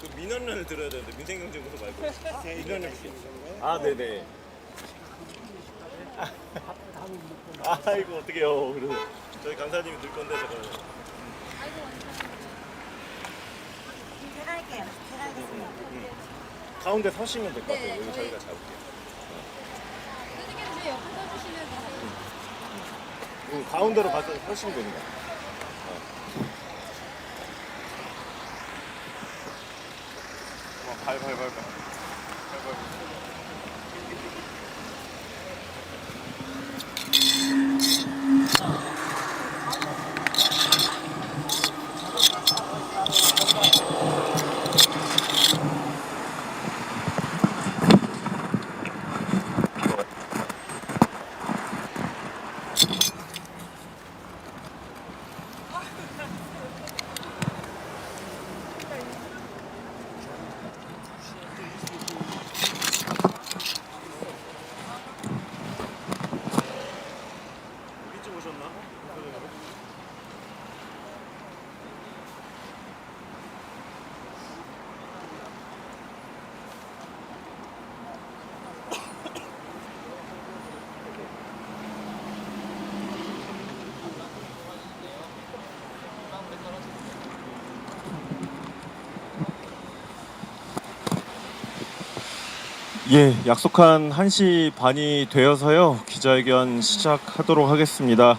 그 민원을 들어야 되는데 민생경제구소 말고. 민원을 아 네네. 아이고 어떡해요. 그래서 저희 간사님이 들 건데 제가 제가 할게요. 제가 하겠습니다. 가운데 서시면 될 것 같아요. 여기 저희가 잡을게요. 선생님 제 옆에 서주시면 되세요. 응, 가운데로 가서 서시면 됩니다 어, 발발 발발. 일찍 오셨나? 예, 약속한 1시 반이 되어서요. 기자회견 시작하도록 하겠습니다.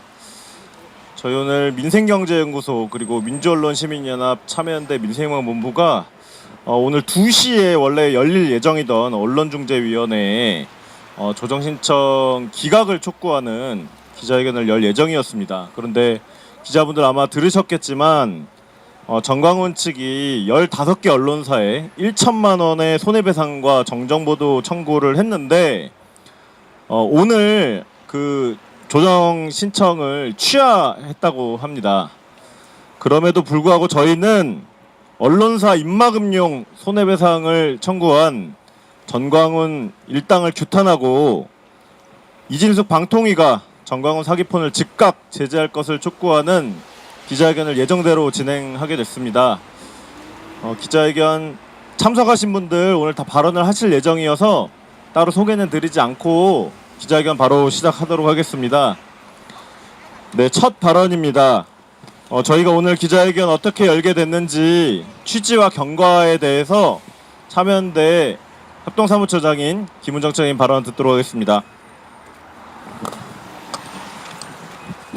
저희 오늘 민생경제연구소 그리고 민주언론시민연합 참여연대 민생망본부가 어, 오늘 2시에 원래 열릴 예정이던 언론중재위원회에 어, 조정신청 기각을 촉구하는 기자회견을 열 예정이었습니다. 그런데 기자분들 아마 들으셨겠지만 어, 정광훈 측이 15개 언론사에 1천만 원의 손해배상과 정정보도 청구를 했는데 어, 오늘 그 조정 신청을 취하했다고 합니다. 그럼에도 불구하고 저희는 언론사 입막음용 손해배상을 청구한 전광훈 일당을 규탄하고 이진숙 방통위가 전광훈 사기폰을 즉각 제재할 것을 촉구하는 기자회견을 예정대로 진행하게 됐습니다. 어, 기자회견 참석하신 분들 오늘 다 발언을 하실 예정이어서 따로 소개는 드리지 않고 기자회견 바로 시작하도록 하겠습니다. 네, 첫 발언입니다. 어, 저희가 오늘 기자회견 어떻게 열게 됐는지 취지와 경과에 대해서 참여연대 협동사무처장인 김은정 차장님 발언 듣도록 하겠습니다.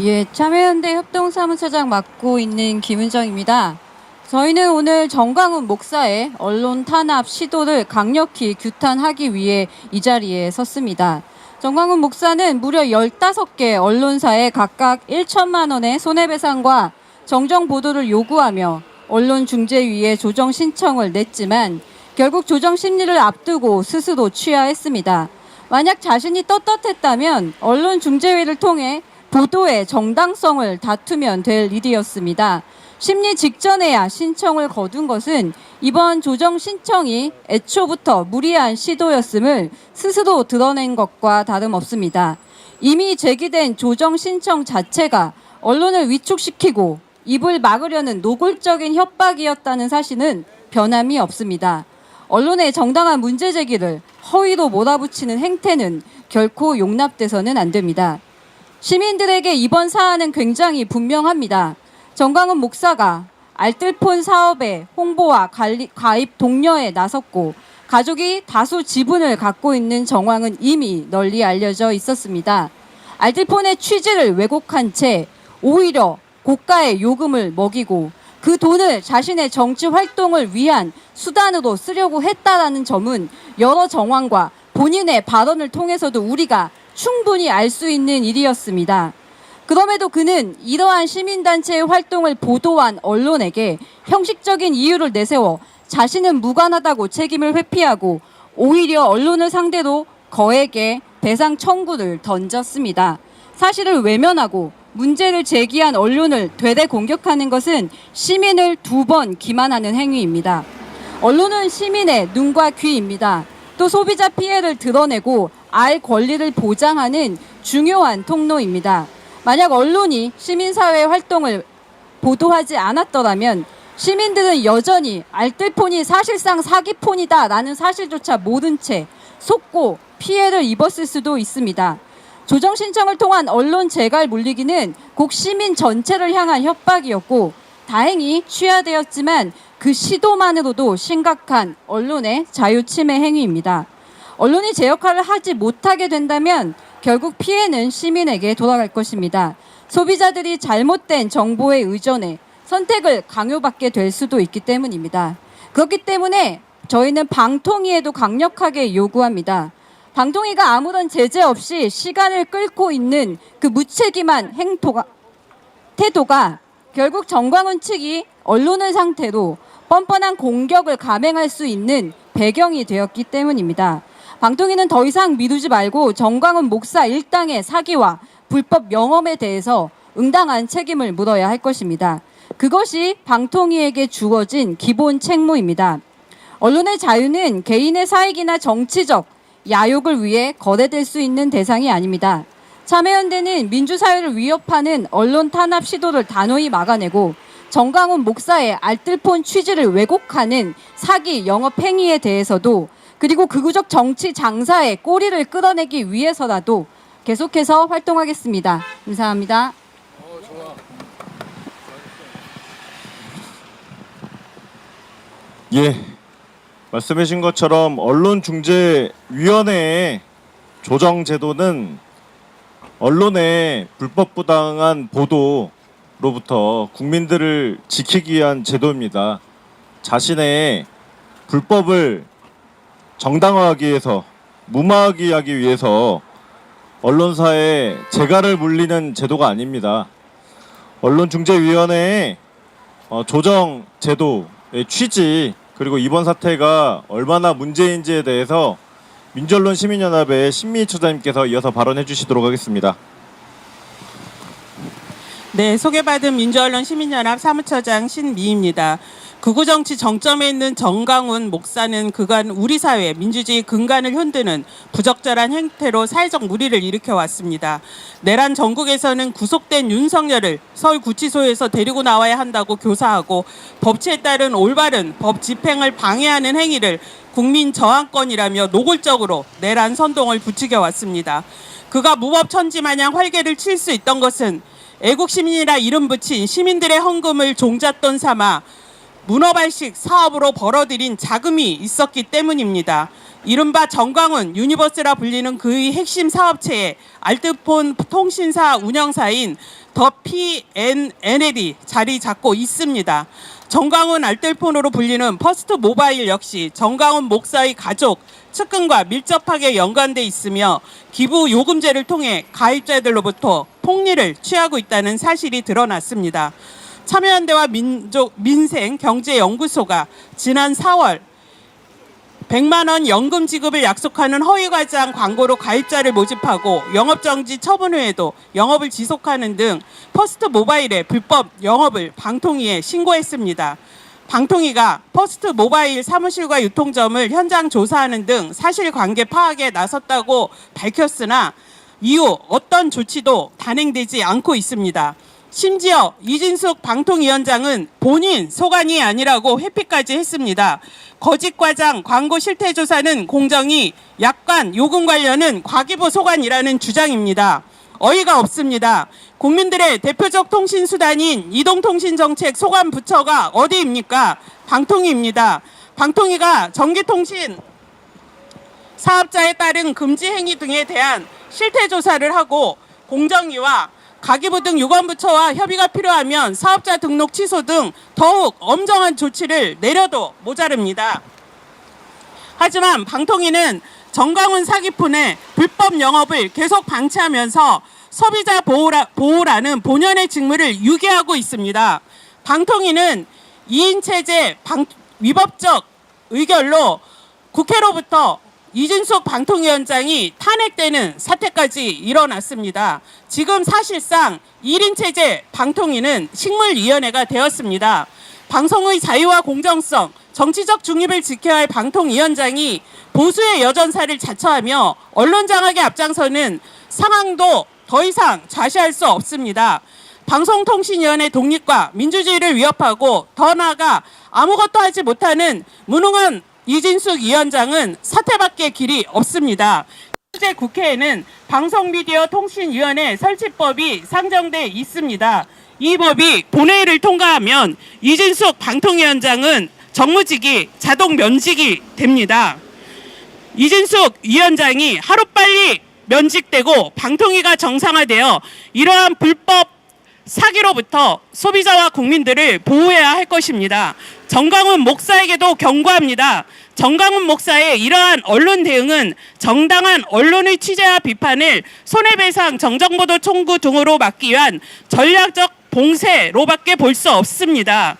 예, 참여연대 협동사무처장 맡고 있는 김은정입니다. 저희는 오늘 정광훈 목사의 언론 탄압 시도를 강력히 규탄하기 위해 이 자리에 섰습니다. 정광훈 목사는 무려 15개 언론사에 각각 1천만 원의 손해배상과 정정 보도를 요구하며 언론중재위에 조정 신청을 냈지만 결국 조정 심리를 앞두고 스스로 취하했습니다. 만약 자신이 떳떳했다면 언론중재위를 통해 보도의 정당성을 다투면 될 일이었습니다. 심리 직전에야 신청을 거둔 것은 이번 조정 신청이 애초부터 무리한 시도였음을 스스로 드러낸 것과 다름없습니다. 이미 제기된 조정 신청 자체가 언론을 위축시키고 입을 막으려는 노골적인 협박이었다는 사실은 변함이 없습니다. 언론의 정당한 문제 제기를 허위로 몰아붙이는 행태는 결코 용납돼서는 안 됩니다. 시민들에게 이번 사안은 굉장히 분명합니다. 정광훈 목사가 알뜰폰 사업의 홍보와 가입 독려에 나섰고 가족이 다수 지분을 갖고 있는 정황은 이미 널리 알려져 있었습니다. 알뜰폰의 취지를 왜곡한 채 오히려 고가의 요금을 먹이고 그 돈을 자신의 정치 활동을 위한 수단으로 쓰려고 했다라는 점은 여러 정황과 본인의 발언을 통해서도 우리가 충분히 알 수 있는 일이었습니다. 그럼에도 그는 이러한 시민단체의 활동을 보도한 언론에게 형식적인 이유를 내세워 자신은 무관하다고 책임을 회피하고 오히려 언론을 상대로 거액의 배상 청구를 던졌습니다. 사실을 외면하고 문제를 제기한 언론을 되레 공격하는 것은 시민을 두 번 기만하는 행위입니다. 언론은 시민의 눈과 귀입니다. 또 소비자 피해를 드러내고 알 권리를 보장하는 중요한 통로입니다. 만약 언론이 시민사회 활동을 보도하지 않았더라면 시민들은 여전히 알뜰폰이 사실상 사기폰이다 라는 사실조차 모른 채 속고 피해를 입었을 수도 있습니다. 조정 신청을 통한 언론 재갈 물리기는 곡 시민 전체를 향한 협박이었고 다행히 취하되었지만 그 시도만으로도 심각한 언론의 자유 침해 행위입니다. 언론이 제 역할을 하지 못하게 된다면 결국 피해는 시민에게 돌아갈 것입니다. 소비자들이 잘못된 정보에 의존해 선택을 강요받게 될 수도 있기 때문입니다. 그렇기 때문에 저희는 방통위에도 강력하게 요구합니다. 방통위가 아무런 제재 없이 시간을 끌고 있는 그 무책임한 행토가 태도가 결국 정광훈 측이 언론을 상태로 뻔뻔한 공격을 감행할 수 있는 배경이 되었기 때문입니다. 방통위는 더 이상 미루지 말고 정광훈 목사 일당의 사기와 불법 영업에 대해서 응당한 책임을 물어야 할 것입니다. 그것이 방통위에게 주어진 기본 책무입니다. 언론의 자유는 개인의 사익이나 정치적 야욕을 위해 거래될 수 있는 대상이 아닙니다. 참여연대는 민주사회를 위협하는 언론 탄압 시도를 단호히 막아내고 정강훈 목사의 알뜰폰 취지를 왜곡하는 사기 영업 행위에 대해서도 그리고 극우적 정치 장사의 꼬리를 끌어내기 위해서라도 계속해서 활동하겠습니다. 감사합니다. 예. 말씀하신 것처럼 언론중재위원회의 조정 제도는 언론의 불법 부당한 보도로부터 국민들을 지키기 위한 제도입니다. 자신의 불법을 정당화하기 위해서 무마하기 하기 위해서 언론사에 재갈을 물리는 제도가 아닙니다. 언론중재위원회의 어, 조정 제도의 취지 그리고 이번 사태가 얼마나 문제인지에 대해서 민주언론 시민연합의 신미 처장님께서 이어서 발언해 주시도록 하겠습니다. 네, 소개받은 민주언론 시민연합 사무처장 신미입니다. 극우 정치 정점에 있는 정강훈 목사는 그간 우리 사회 민주주의 근간을 흔드는 부적절한 행태로 사회적 무리를 일으켜 왔습니다. 내란 전국에서는 구속된 윤석열을 서울 구치소에서 데리고 나와야 한다고 교사하고 법치에 따른 올바른 법 집행을 방해하는 행위를 국민 저항권이라며 노골적으로 내란 선동을 부추겨 왔습니다. 그가 무법 천지 마냥 활개를 칠 수 있던 것은 애국 시민이라 이름 붙인 시민들의 헌금을 종잣돈 삼아 문어발식 사업으로 벌어들인 자금이 있었기 때문입니다. 이른바 정광훈 유니버스라 불리는 그의 핵심 사업체에 알뜰폰 통신사 운영사인 더 PNNL이 자리 잡고 있습니다. 정광훈 알뜰폰으로 불리는 퍼스트 모바일 역시 정광훈 목사의 가족, 측근과 밀접하게 연관돼 있으며 기부 요금제를 통해 가입자들로부터 폭리를 취하고 있다는 사실이 드러났습니다. 참여연대와 민족 민생 경제연구소가 지난 4월 100만 원 연금 지급을 약속하는 허위 과장 광고로 가입자를 모집하고 영업 정지 처분 후에도 영업을 지속하는 등 퍼스트 모바일의 불법 영업을 방통위에 신고했습니다. 방통위가 퍼스트 모바일 사무실과 유통점을 현장 조사하는 등 사실관계 파악에 나섰다고 밝혔으나 이후 어떤 조치도 단행되지 않고 있습니다. 심지어 이진숙 방통위원장은 본인 소관이 아니라고 회피까지 했습니다. 거짓 과장 광고 실태 조사는 공정이 약관 요금 관련은 과기부 소관이라는 주장입니다. 어이가 없습니다. 국민들의 대표적 통신 수단인 이동통신정책 소관 부처가 어디입니까? 방통위입니다. 방통위가 전기통신 사업자에 따른 금지 행위 등에 대한 실태 조사를 하고 공정위와 가계부 등 유관부처와 협의가 필요하면 사업자 등록 취소 등 더욱 엄정한 조치를 내려도 모자릅니다. 하지만 방통위는 정강훈 사기꾼의 불법 영업을 계속 방치하면서 소비자 보호라, 보호라는 본연의 직무를 유기하고 있습니다. 방통위는 2인 체제 방, 위법적 의결로 국회로부터 이준석 방통위원장이 탄핵되는 사태까지 일어났습니다. 지금 사실상 1인 체제 방통위는 식물위원회가 되었습니다. 방송의 자유와 공정성, 정치적 중립을 지켜야 할 방통위원장이 보수의 여전사를 자처하며 언론 장악에 앞장서는 상황도 더 이상 좌시할 수 없습니다. 방송통신위원회 독립과 민주주의를 위협하고 더 나아가 아무것도 하지 못하는 무능한 이진숙 위원장은 사퇴밖에 길이 없습니다. 현재 국회에는 방송미디어 통신위원회 설치법이 상정돼 있습니다. 이 법이 본회의를 통과하면 이진숙 방통위원장은 정무직이 자동 면직이 됩니다. 이진숙 위원장이 하루빨리 면직되고 방통위가 정상화되어 이러한 불법 사기로부터 소비자와 국민들을 보호해야 할 것입니다. 정강훈 목사에게도 경고합니다. 정강훈 목사의 이러한 언론 대응은 정당한 언론의 취재와 비판을 손해배상 정정보도 청구 등으로 막기 위한 전략적 봉쇄로밖에 볼 수 없습니다.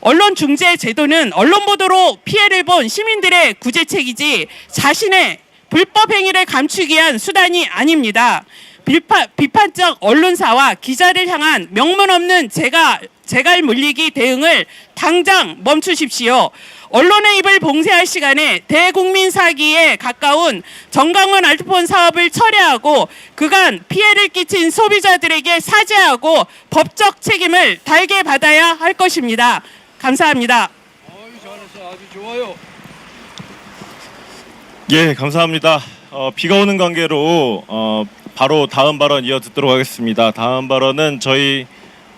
언론 중재 제도는 언론 보도로 피해를 본 시민들의 구제책이지 자신의 불법 행위를 감추기 위한 수단이 아닙니다. 비판, 비판적 언론사와 기자를 향한 명분 없는 재가, 재갈 물리기 대응을 당장 멈추십시오. 언론의 입을 봉쇄할 시간에 대국민 사기에 가까운 정강원 알트폰 사업을 철회하고 그간 피해를 끼친 소비자들에게 사죄하고 법적 책임을 달게 받아야 할 것입니다. 감사합니다. 예, 감사합니다. 어, 비가 오는 관계로 어, 바로 다음 발언 이어 듣도록 하겠습니다. 다음 발언은 저희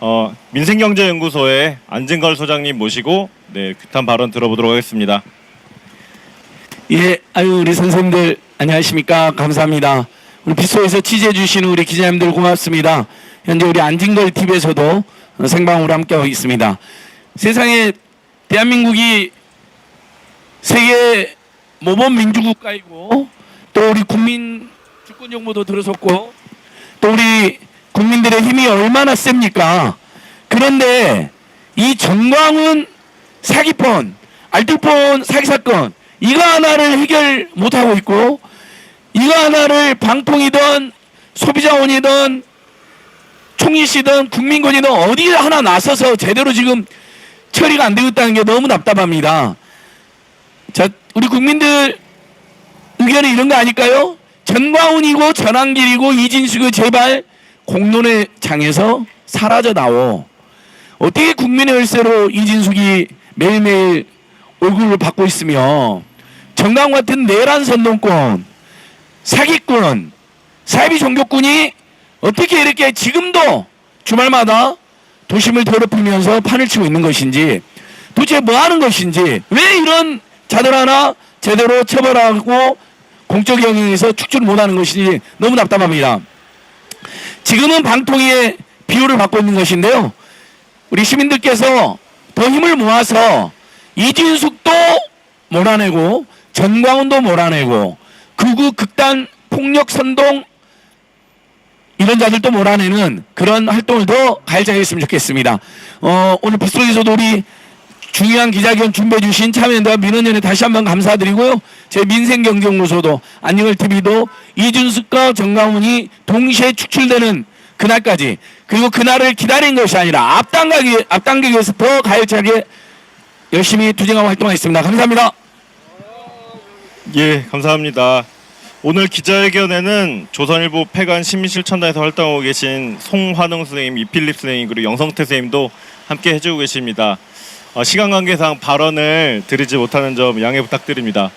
어, 민생경제연구소의 안진걸 소장님 모시고 네, 규탄 발언 들어보도록 하겠습니다. 예, 아유 우리 선생님들 안녕하십니까? 감사합니다. 우리 빗소에서 취재해 주시는 우리 기자님들 고맙습니다. 현재 우리 안진걸 TV에서도 생방으로 함께하고 있습니다. 세상에 대한민국이 세계 모범 민주국가이고 또 우리 국민 주권 정보도 들어섰고 또 우리 국민들의 힘이 얼마나 셉니까? 그런데 이 정광훈 사기폰, 알뜰폰 사기 사건 이거 하나를 해결 못하고 있고 이거 하나를 방통이든 소비자원이든 총리시든 국민권이든 어디 하나 나서서 제대로 지금 처리가 안 되고 있다는 게 너무 답답합니다. 자, 우리 국민들 의견이 이런 거 아닐까요? 전광훈이고 전환길이고 이진숙이 제발 공론의 장에서 사라져 나오. 어떻게 국민의 열쇠로 이진숙이 매일매일 얼굴을 받고 있으며 정강 같은 내란 선동권, 사기꾼, 사이비 종교꾼이 어떻게 이렇게 지금도 주말마다 도심을 더럽히면서 판을 치고 있는 것인지 도대체 뭐 하는 것인지 왜 이런 자들 하나 제대로 처벌하고 공적 영역에서 축출을 못하는 것인지 너무 답답합니다. 지금은 방통위의 비호를 받고 있는 것인데요. 우리 시민들께서 더 힘을 모아서 이진숙도 몰아내고 전광훈도 몰아내고 극우 극단 폭력 선동 이런 자들도 몰아내는 그런 활동을 더 가열차게 했으면 좋겠습니다. 어, 오늘 빗속에서도 우리 중요한 기자회견 준비해 주신 참여연대와 민원연에 다시 한번 감사드리고요. 제 민생경제연구소도 안녕을 TV도 이준숙과 정강훈이 동시에 축출되는 그날까지 그리고 그날을 기다린 것이 아니라 앞당가기 앞당기기 위해서 더 가열차게 열심히 투쟁하고 활동하겠습니다. 감사합니다. 예, 감사합니다. 오늘 기자회견에는 조선일보 폐간 시민실천단에서 활동하고 계신 송환웅 선생님, 이필립 선생님 그리고 영성태 선생님도 함께 해주고 계십니다. 어, 시간 관계상 발언을 드리지 못하는 점 양해 부탁드립니다.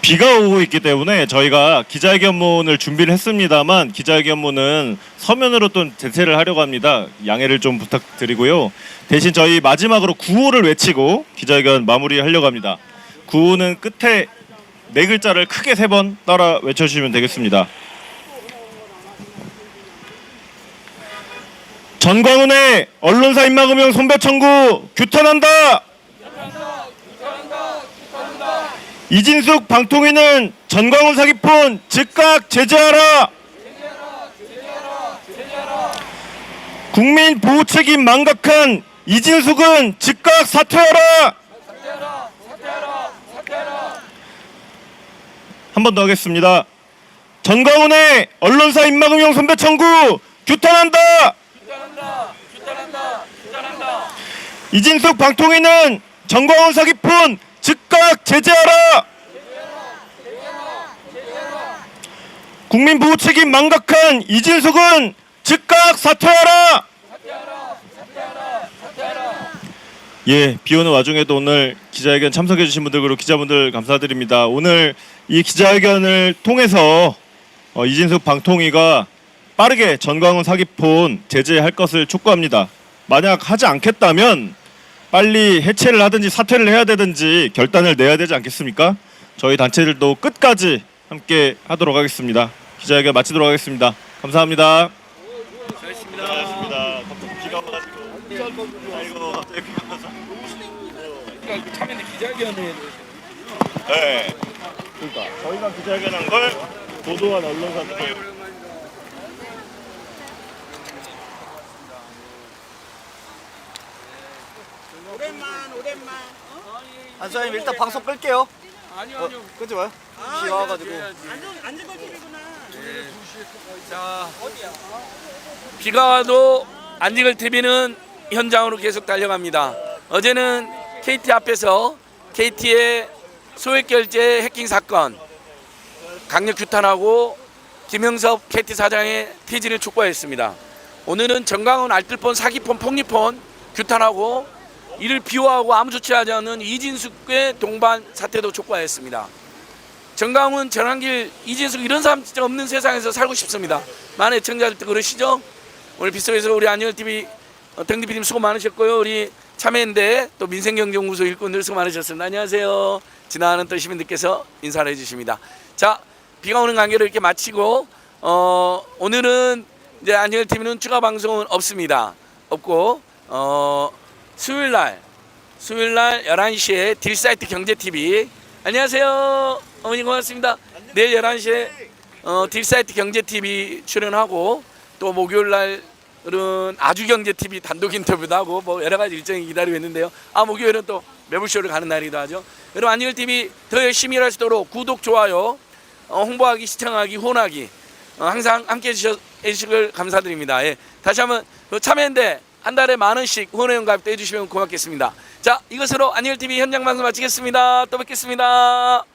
비가 오고 있기 때문에 저희가 기자회견문을 준비를 했습니다만 기자회견문은 서면으로 또 대체를 하려고 합니다. 양해를 좀 부탁드리고요. 대신 저희 마지막으로 구호를 외치고 기자회견 마무리하려고 합니다. 구호는 끝에 네 글자를 크게 세 번 따라 외쳐주시면 되겠습니다. 전광훈의 언론사 입막음용 손배 청구 규탄한다. 이진숙 방통위는 전광훈 사기폰 즉각 제재하라. 국민 보호 책임 망각한 이진숙은 즉각 사퇴하라. 한번 더 하겠습니다. 전광훈의 언론사 입막음용 선배 청구 규탄한다. 이진숙 방통위는 전광훈 사기폰 즉각 제재하라. 국민 보호 책임 망각한 이진숙은 즉각 사퇴하라. 예, 비오는 와중에도 오늘 기자회견 참석해 주신 분들 그리고 기자분들 감사드립니다. 오늘 이 기자회견을 통해서 어, 이진숙 방통위가 빠르게 전광훈 사기폰 제재할 것을 촉구합니다. 만약 하지 않겠다면 빨리 해체를 하든지 사퇴를 해야 되든지 결단을 내야 되지 않겠습니까? 저희 단체들도 끝까지 함께 하도록 하겠습니다. 기자회견 마치도록 하겠습니다. 감사합니다. 갑자기 비가 와가지고. 아이고 갑자기 비가 와서. 그러니까 참여연대 기자회견에 네. 그러니까 저희가 기자회견한 걸 보도한 언론사들. 오랜만 오랜만. 안사님 일단 방송 끌게요. 아니요 어, 아니요 끄지 마요. 비 와가지고. 안전 안전걸 TV구나. 자 비가 와도 안지걸 TV는 현장으로 계속 달려갑니다. 어제는 KT 앞에서 KT의 소액 결제 해킹 사건 강력 규탄하고 김영섭 KT 사장의 퇴진을 촉구했습니다. 오늘은 정강훈 알뜰폰 사기폰 폭리폰 규탄하고 이를 비호하고 아무 조치하지 않은 이진숙의 동반 사퇴도 촉구하였습니다. 정강훈, 전한길, 이진숙 이런 사람 진짜 없는 세상에서 살고 싶습니다. 많은 애청자들도 그러시죠? 오늘 빗속에서 우리 안열 TV 어, 수고 많으셨고요. 우리 참여연대 또 민생경제연구소 일꾼들 수고 많으셨습니다. 안녕하세요. 지나가는 또 시민들께서 인사를 해주십니다. 자, 비가 오는 관계로 이렇게 마치고 어, 오늘은 이제 안열 TV는 추가 방송은 없습니다. 없고 어, 수요일 날 수요일 날 11시에 딜사이트 경제TV 안녕하세요. 어머니 고맙습니다. 내일 11시에 어, 딜사이트 경제TV 출연하고 또 목요일 날은 아주경제TV 단독 인터뷰도 하고 뭐 여러 가지 일정이 기다리고 있는데요. 아 목요일은 또 매불쇼를 가는 날이기도 하죠. 여러분 안녕TV 더 열심히 일할 수 있도록 구독, 좋아요, 어, 홍보하기, 시청하기, 후원하기 어, 항상 함께 해주셔- 해주시길 감사드립니다. 예. 다시 한번 그 참여인데 한 달에 만 원씩 후원회원 가입도 해주시면 고맙겠습니다. 자 이것으로 안녕TV 현장 방송 마치겠습니다. 또 뵙겠습니다.